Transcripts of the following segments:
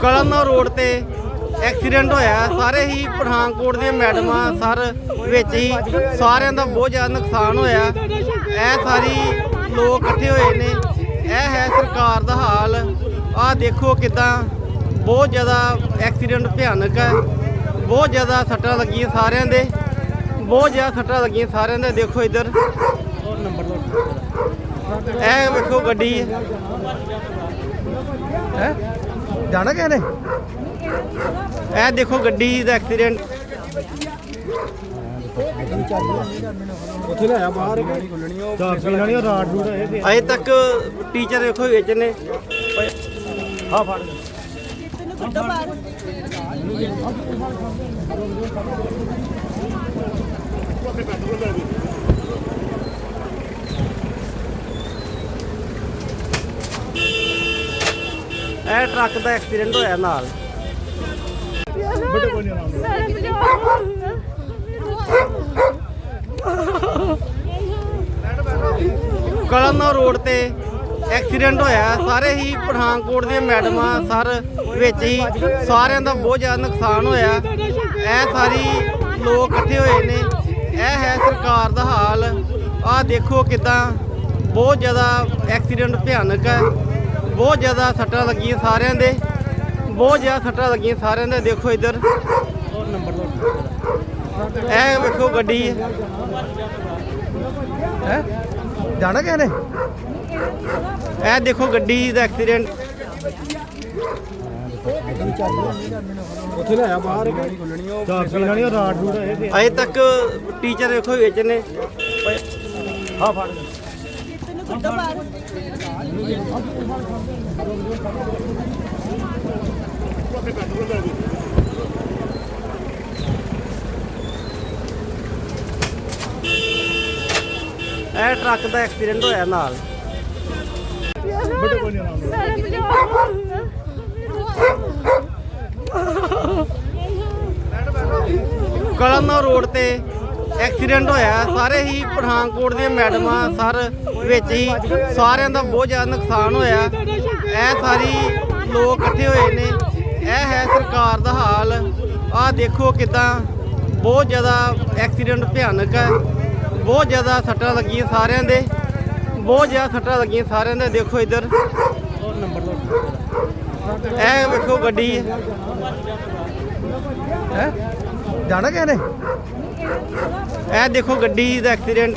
Kalanaur road ਤੇ accident ਹੋਇਆ। ਸਾਰੇ ਹੀ ਪਠਾਨਕੋਟ ਦੀਆਂ ਮੈਡਮਾਂ ਸਰ ਵਿੱਚ ਹੀ ਸਾਰਿਆਂ ਦਾ ਬਹੁਤ ਜ਼ਿਆਦਾ ਨੁਕਸਾਨ ਹੋਇਆ। ਇਹ ਸਾਰੀ ਲੋਕ ਇਕੱਠੇ ਹੋਏ ਨੇ। ਇਹ ਹੈ ਸਰਕਾਰ ਦਾ ਹਾਲ। ਆਹ ਦੇਖੋ ਕਿਦਾਂ ਬਹੁਤ ਜ਼ਿਆਦਾ ਐਕਸੀਡੈਂਟ ਭਿਆਨਕ ਹੈ। ਬਹੁਤ ਜ਼ਿਆਦਾ ਸੱਟਾਂ ਲੱਗੀਆਂ ਸਾਰਿਆਂ ਦੇ। ਬਹੁਤ ਜ਼ਿਆਦਾ ਸੱਟਾਂ ਲੱਗੀਆਂ ਸਾਰਿਆਂ ਦੇ ਦੇਖੋ ਇੱਧਰ। ਇਹ ਵੇਖੋ ਗੱਡੀ। ਹੈ? ਜਾਣਾ ਕਿਹਨੇ ਇਹ ਦੇਖੋ ਗੱਡੀ ਦਾ ਐਕਸੀਡੈਂਟ। ਉੱਥੇ ਲਿਆ ਬਾਹਰ। ਗਾੜੀ ਖੁੱਲਣੀ ਉਹ ਚਾਬੀ ਲਾਣੀ ਉਹ ਰਾਡ ਰੂਡ ਹੈ ਤੇ ਅਜੇ ਤੱਕ ਟੀਚਰ ਵੇਖੋ ਵਿੱਚ ਨੇ। ਹਾਂ ਫੜ ਇਹ ਟਰੱਕ ਦਾ ਐਕਸੀਡੈਂਟ ਹੋਇਆ ਨਾਲ। ਕਲਨੌਰ ਰੋਡ ਤੇ ਐਕਸੀਡੈਂਟ ਹੋਇਆ। ਸਾਰੇ ਹੀ ਪਠਾਨਕੋਟ ਦੀਆਂ ਮੈਡਮਾਂ ਸਰ ਵਿੱਚ ਹੀ ਸਾਰਿਆਂ ਦਾ ਬਹੁਤ ਜ਼ਿਆਦਾ ਨੁਕਸਾਨ ਹੋਇਆ। ਇਹ ਸਾਰੀ ਲੋਕ ਇਕੱਠੇ ਹੋਏ ਨੇ। ਇਹ ਹੈ ਸਰਕਾਰ ਦਾ ਹਾਲ। ਆਹ ਦੇਖੋ ਕਿਦਾਂ ਬਹੁਤ ਜ਼ਿਆਦਾ ਐਕਸੀਡੈਂਟ ਭਿਆਨਕ ਹੈ। ਬਹੁਤ ਜ਼ਿਆਦਾ ਸੱਟਾਂ ਲੱਗੀਆਂ ਸਾਰਿਆਂ ਦੇ। ਬਹੁਤ ਜ਼ਿਆਦਾ ਸੱਟਾਂ ਲੱਗੀਆਂ ਸਾਰਿਆਂ ਦੇ। ਦੇਖੋ ਇੱਧਰ। ਇਹ ਵੇਖੋ ਗੱਡੀ। ਹੈ? ਜਾਣਾ ਕਿਹਨੇ? ਇਹ ਦੇਖੋ ਗੱਡੀ ਦਾ ਐਕਸੀਡੈਂਟ ਉੱਥੇ ਲਿਆ ਬਾਹਰ ਗਾੜੀ ਖੁੱਲਣੀ ਉਹ ਚਾਬੀ ਲਾਣੀ ਉਹ ਰਾਡ ਰੂਡ ਹੈ ਤੇ। ਅਜੇ ਤੱਕ ਟੀਚਰ ਵਿੱਚ ਨੇ। ਹਾਂ ਫੜ ਇਹ ਟਰੱਕ ਦਾ ਐਕਸੀਡੈਂਟ ਹੋਇਆ ਨਾਲ। ਕਲਨੌਰ ਰੋਡ ਤੇ ਐਕਸੀਡੈਂਟ ਹੋਇਆ। ਸਾਰੇ ਹੀ ਪਠਾਨਕੋਟ ਦੀਆਂ ਮੈਡਮਾਂ ਸਰ ਵਿੱਚ ਹੀ ਸਾਰਿਆਂ ਦਾ ਬਹੁਤ ਜ਼ਿਆਦਾ ਨੁਕਸਾਨ ਹੋਇਆ। ਇਹ ਸਾਰੀ ਲੋਕ ਇਕੱਠੇ ਹੋਏ ਨੇ। ਇਹ ਹੈ ਸਰਕਾਰ ਦਾ ਹਾਲ। ਆਹ ਦੇਖੋ ਕਿਦਾਂ ਬਹੁਤ ਜ਼ਿਆਦਾ ਐਕਸੀਡੈਂਟ ਭਿਆਨਕ ਹੈ। ਬਹੁਤ ਜ਼ਿਆਦਾ ਸੱਟਾਂ ਲੱਗੀਆਂ ਸਾਰਿਆਂ ਦੇ। ਬਹੁਤ ਜ਼ਿਆਦਾ ਸੱਟਾਂ ਲੱਗੀਆਂ ਸਾਰਿਆਂ ਦੇ। ਦੇਖੋ ਇੱਧਰ। ਇਹ ਵੇਖੋ ਗੱਡੀ। ਹੈ? ਜਾਣਾ ਕਿਹਨੇ ਇਹ ਦੇਖੋ ਗੱਡੀ ਦਾ ਐਕਸੀਡੈਂਟ।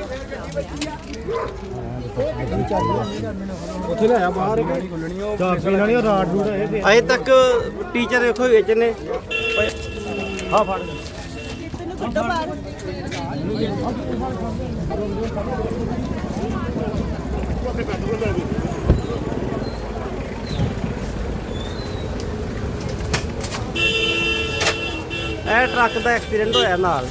ਉੱਥੇ ਲਿਆ ਬਾਹਰ। ਗਾੜੀ ਖੁੱਲਣੀ ਉਹ ਚਾਬੀ ਲਾਣੀ ਉਹ ਰਾਡ ਰੂਡ ਹੈ ਅਜੇ ਤੱਕ ਟੀਚਰ ਵੇਖੋ ਵਿੱਚ ਨੇ। ਹਾਂ ਫੜ ਇਹ ਟਰੱਕ ਦਾ ਐਕਸੀਡੈਂਟ ਹੋਇਆ ਨਾਲ।